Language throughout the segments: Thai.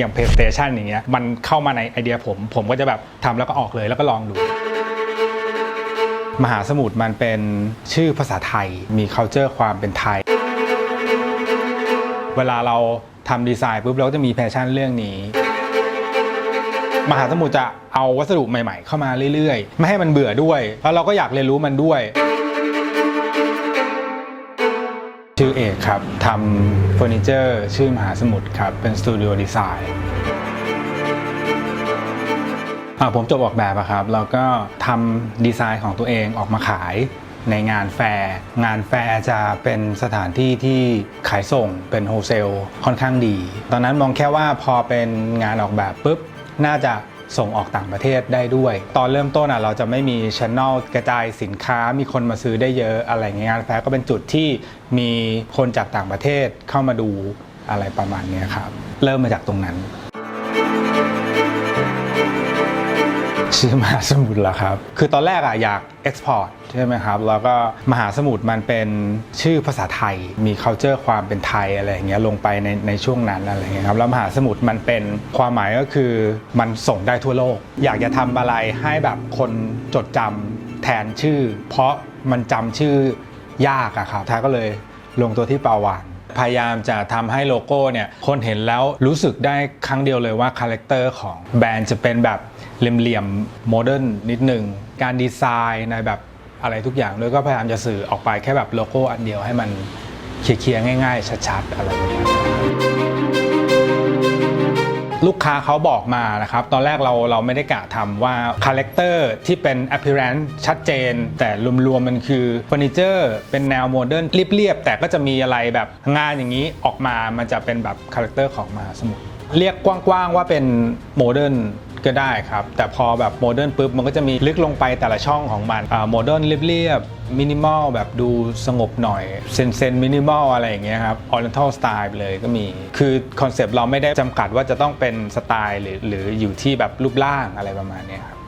อย่าง PlayStation อย่างเงี้ยมันเข้ามาในไอเดียผม ผมก็จะแบบทำแล้วก็ออกเลยแล้วก็ลองดู มหาสมุทรมันเป็นชื่อภาษาไทยมี culture ความเป็นไทย เวลาเราทำดีไซน์ปุ๊บเราก็จะมีแพชชั่นเรื่องนี้ มหาสมุทรจะเอาวัสดุใหม่ๆ เข้ามาเรื่อยๆ ไม่ให้มันเบื่อด้วย แล้วเราก็อยากเรียนรู้มันด้วย ชื่อเอกครับทำเฟอร์นิเจอร์ ชื่อมหาสมุทรครับ เป็นสตูดิโอดีไซน์ผมจบออกแบบอะครับ แล้วก็ทำดีไซน์ของตัวเองออกมาขายในงานแฟร์ งานแฟร์จะเป็นสถานที่ที่ขายส่งเป็นโฮเซลค่อนข้างดี ตอนนั้นมองแค่ว่าพอเป็นงานออกแบบปุ๊บ น่าจะ ส่งออกต่างประเทศได้ด้วย ตอนเริ่มต้นอะเราจะไม่มีช n e l กระจายสินค้ามีคนมาซื้อได้เยอะอะไรเงี้ยงานแฟร์ก็เป็นจุดที่มีคนจากต่างประเทศเข้ามาดูอะไรประมาณนี้ครับ เริ่มมาจากตรงนั้น ชื่อมหาสมุทรละครับ คือตอนแรกอะอยากเอ็กซ์พอร์ตใช่ไหมครับ แล้วก็มหาสมุทรมันเป็นชื่อภาษาไทย มี culture ความเป็นไทยอะไรอย่างเงี้ยลงไปในในช่วงนั้นอะไรเงี้ยครับ แล้วมหาสมุทรมันเป็นความหมายก็คือมันส่งได้ทั่วโลก อยากจะทำอะไรให้แบบคนจดจำแทนชื่อ เพราะมันจำชื่อยากอะครับท้าก็เลยลงตัวที่ปาวาน พยายามจะทำให้โลโก้เนี่ยคนเห็นแล้วรู้สึกได้ครั้งเดียวเลยว่าคาแรคเตอร์ของแบรนด์จะเป็นแบบเหลี่ยมๆโมเดิร์นนิดหนึ่งการดีไซน์ในแบบอะไรทุกอย่างด้วยก็พยายามจะสื่อออกไปแค่แบบโลโก้อันเดียวให้มันเคลียร์ๆง่าย ๆ ชัดๆอะไรแบบนี้ ลูกค้าเขาบอกมานะครับ ตอนแรกเราเราไม่ได้กะทำว่าคาแรคเตอร์ที่เป็น appearance ชัดเจน แต่รวมๆมันคือเฟอร์นิเจอร์เป็นแนวโมเดิร์นเรียบๆแต่ก็จะมีอะไรแบบงานอย่างนี้ออกมามันจะเป็นแบบคาแรคเตอร์ของมหาสมุทรเรียกกว้างๆว่าเป็นโมเดิร์น ก็ได้ครับ แต่พอแบบโมเดิร์นปุ๊บมันก็จะมีลึกลงไปแต่ละช่องของมันโมเดิร์นเรียบๆมินิมอลแบบดูสงบหน่อยเซนเซนมินิมอลอะไรอย่างเงี้ยครับออเรนทัลสไตล์เลยก็มี คือคอนเซปต์เราไม่ได้จำกัดว่าจะต้องเป็นสไตล์หรือหรืออยู่ที่แบบรูปร่างอะไรประมาณนี้ครับ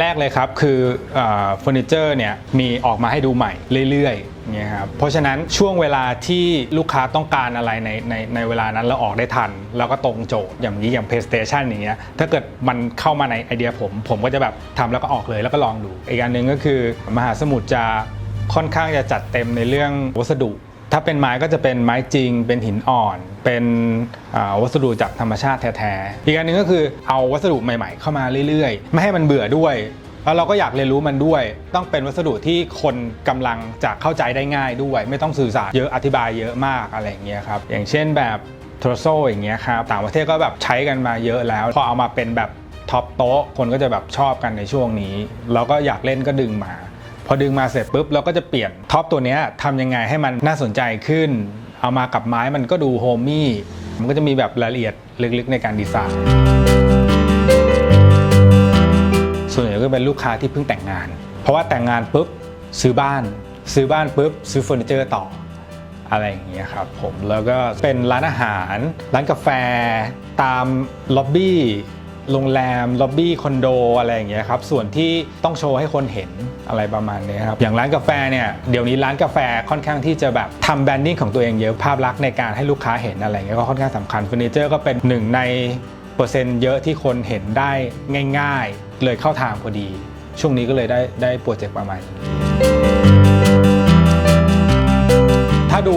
แรกเลยครับ คือเฟอร์นิเจอร์เนี่ยมีออกมาให้ดูใหม่เรื่อยๆเนี่ยครับเพราะฉะนั้นช่วงเวลาที่ลูกค้าต้องการอะไรในในในเวลานั้นเราออกได้ทัน แล้วก็ตรงโจทย์อย่างนี้อย่าง PlayStation อย่างเงี้ยถ้าเกิดมันเข้ามาในไอเดียผม ผมก็จะแบบทำแล้วก็ออกเลยแล้วก็ลองดู อีกอันหนึ่งก็คือมหาสมุทรจะค่อนข้างจะจัดเต็มในเรื่องวัสดุ ถ้าเป็นไม้ก็จะเป็นไม้จริง เป็นหินอ่อน เป็นวัสดุจากธรรมชาติแท้ๆ อีกอันหนึ่งก็คือเอาวัสดุใหม่ๆ เข้ามาเรื่อยๆ ไม่ให้มันเบื่อด้วย แล้วเราก็อยากเรียนรู้มันด้วย ต้องเป็นวัสดุที่คนกำลังจะเข้าใจได้ง่ายด้วย ไม่ต้องสื่อสารเยอะอธิบายเยอะมากอะไรอย่างเงี้ยครับ อย่างเช่นแบบโทรโซอย่างเงี้ยครับ ต่างประเทศก็แบบใช้กันมาเยอะแล้ว พอเอามาเป็นแบบท็อปโต๊ะ คนก็จะแบบชอบกันในช่วงนี้ เราก็อยากเล่นก็ดึงมา พอดึงมาเสร็จปุ๊บเราก็จะเปลี่ยนท็อปตัวนี้ทำยังไงให้มันน่าสนใจขึ้น เอามากับไม้มันก็ดูโฮมมี่มันก็จะมีแบบรายละเอียดลึกๆในการดีไซน์ ส่วนใหญ่ก็เป็นลูกค้าที่เพิ่งแต่งงาน เพราะว่าแต่งงานปุ๊บซื้อบ้าน ซื้อบ้านปุ๊บซื้อเฟอร์นิเจอร์ต่ออะไรอย่างเงี้ยครับผมแล้วก็เป็นร้านอาหาร ร้านกาแฟ ตามล็อบบี้ โรงแรมล็อบบี้คอนโดอะไรอย่างเงี้ยครับส่วนที่ต้องโชว์ให้คนเห็นอะไรประมาณนี้ครับอย่างร้านกาแฟเนี่ยเดี๋ยวนี้ร้านกาแฟค่อนข้างที่จะแบบทำแบรนดิ้งของตัวเองเยอะภาพลักษณ์ในการให้ลูกค้าเห็นอะไรอย่างเงี้ยก็ค่อนข้างสำคัญเฟอร์นิเจอร์ก็เป็นหนึ่งในเปอร์เซ็นต์เยอะที่คนเห็นได้ง่าย ๆ เลยเข้าทางพอดี ช่วงนี้ก็เลยได้ได้โปรเจกต์ประมาณนี้ถ้าดู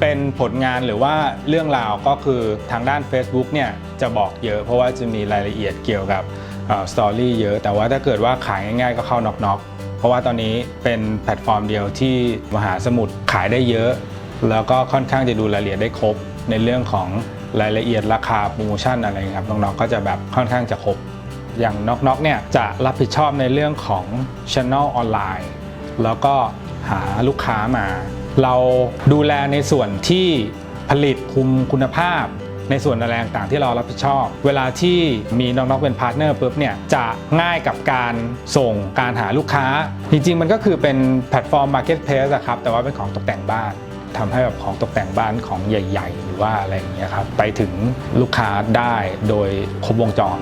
เป็นผลงานหรือว่าเรื่องราวก็คือทางด้าน Facebook เนี่ยจะบอกเยอะเพราะว่าจะมีรายละเอียดเกี่ยวกับสตอรี่เยอะ แต่ว่าถ้าเกิดว่าขายง่ายๆก็เข้าน็อกๆ เพราะว่าตอนนี้เป็นแพลตฟอร์มเดียวที่มหาสมุทรขายได้เยอะ แล้วก็ค่อนข้างจะดูรายละเอียดได้ครบ ในเรื่องของรายละเอียดราคาโปรโมชั่นอะไรครับน้องๆก็จะแบบค่อนข้างจะครบ อย่างน็อกๆเนี่ยจะรับผิดชอบในเรื่องของ Channel ออนไลน์แล้วก็หาลูกค้ามา เราดูแลในส่วนที่ผลิตคุมคุณภาพ ในส่วนอะไรต่างๆที่เรารับผิดชอบ เวลาที่มีน้องๆเป็นพาร์ทเนอร์ปุ๊บเนี่ยจะง่ายกับการส่งการหาลูกค้า จริงๆ มันก็คือเป็นแพลตฟอร์ม Marketplace อะครับ แต่ว่าเป็นของตกแต่งบ้านทำให้แบบของตกแต่งบ้านของใหญ่ ๆ หรือว่าอะไรอย่างเงี้ยครับไปถึงลูกค้าได้โดยครบวงจร